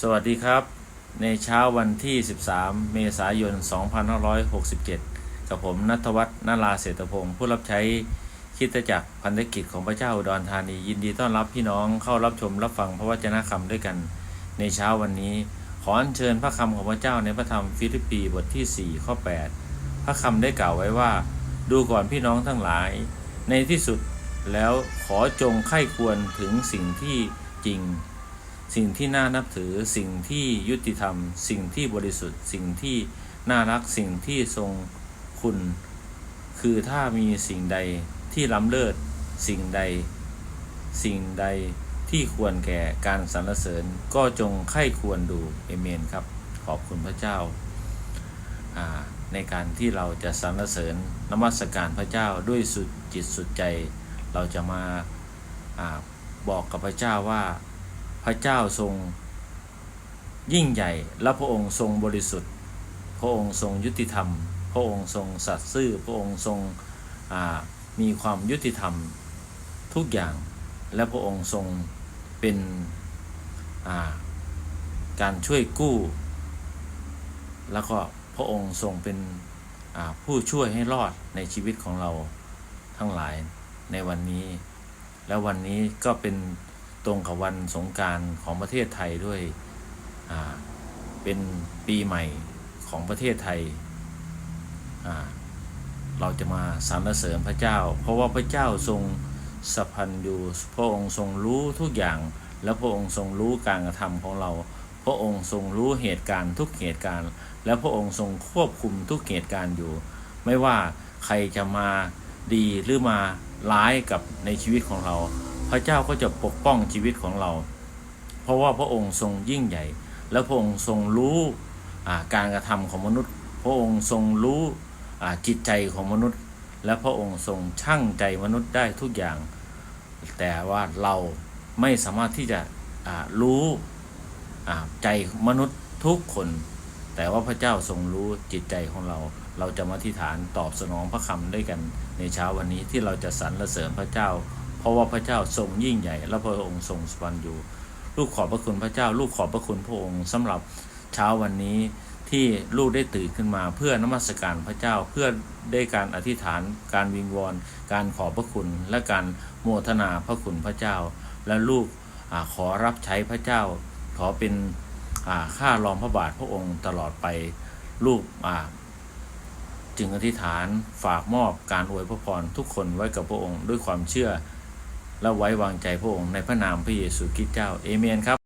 สวัสดีครับ ในเช้าวันที่ 13 เมษายน 2567 กับผมนัทวัฒน์นาราเศรษฐพงศ์ผู้รับใช้คิดจักรพันธกิจของพระเจ้าอุดรธานี ยินดีต้อนรับพี่น้องเข้ารับชมรับฟังพระวจนะคำด้วยกัน ในเช้าวันนี้ ขออัญเชิญพระคำของพระเจ้าในพระธรรมฟิลิปปีบทที่ 4 ข้อ 8 พระคำได้กล่าวไว้ว่า ดูก่อนพี่น้องทั้งหลาย ในที่สุดแล้วขอจงไข้ควรถึงสิ่งที่จริง สิ่งที่น่านับถือ สิ่งที่ยุติธรรม สิ่งที่บริสุทธิ์ สิ่งที่น่ารัก สิ่งที่ทรงคุณ คือถ้ามีสิ่งใดที่ล้ำเลิศ สิ่งใด สิ่งใดที่ควรแก่การสรรเสริญ ก็จงไข้ควรดู เอเมนครับ ขอบคุณพระเจ้า ในการที่เราจะสรรเสริญนมัสการพระเจ้าด้วยสุดจิตสุดใจ เราจะมาอาบอกกับพระเจ้าว่า พระเจ้าทรง ยิ่งใหญ่ และพระองค์ทรงบริสุทธิ์ พระองค์ทรงยุติธรรม พระองค์ทรงสัตย์ซื่อ พระองค์ทรงมีความยุติธรรมทุกอย่าง และพระองค์ทรงเป็นาการช่วยกู้ แล้วก็พระองค์ทรงเป็นผู้ช่วยให้รอดในชีวิตของเราทั้งหลายในวันนี้ แล้ววันนี้ก็เป็น ตรงกับวันสงการของประเทศไทยด้วยเป็นปีใหม่ของประเทศไทย เราจะมาสรรเสริญพระเจ้า เพราะว่าพระเจ้าทรงสัพพันอยู่พระองค์ทรงรู้ทุกอย่าง และพระองค์ทรงรู้การกระทำของเรา พระองค์ทรงรู้เหตุการณ์ทุกเหตุการณ์ และพระองค์ทรงควบคุมทุกเหตุการณ์อยู่ ไม่ว่าใครจะมาดีหรือมาร้ายกับในชีวิตของเรา พระเจ้าก็จะปกป้องชีวิตของเรา เพราะว่าพระองค์ทรงยิ่งใหญ่ และพระองค์ทรงรู้การกระทำของมนุษย์ พระองค์ทรงรู้จิตใจของมนุษย์ และพระองค์ทรงชั่งใจมนุษย์ได้ทุกอย่าง แต่ว่าเราไม่สามารถที่จะรู้ใจมนุษย์ทุกคน แต่ว่าพระเจ้าทรงรู้จิตใจของเรา เราจะมาที่ฐานตอบสนองพระคำด้วยกันในเช้าวันนี้ที่เราจะสรรเสริญพระเจ้า เพราะว่าพระเจ้าทรงยิ่งใหญ่ และพระองค์ทรงสวรรค์อยู่ ลูกขอบพระคุณพระเจ้า ลูกขอบพระคุณพระองค์สำหรับเช้าวันนี้ที่ลูกได้ตื่นขึ้นมาเพื่อนมัสการพระเจ้าเพื่อได้การอธิษฐาน การวิงวอนการขอบพระคุณ และการโมทนาพระคุณพระเจ้า และลูกอขอรับใช้พระเจ้า ขอเป็นอ่าข้ารองพระบาทพระองค์ตลอดไปลูกจึงอธิษฐานฝากมอบการอวยพระพรทุกคนไว้กับพระองค์ด้วยความเชื่อ และไว้วางใจพระองค์ในพระนามพระเยซูคริสต์เจ้า เอเมนครับ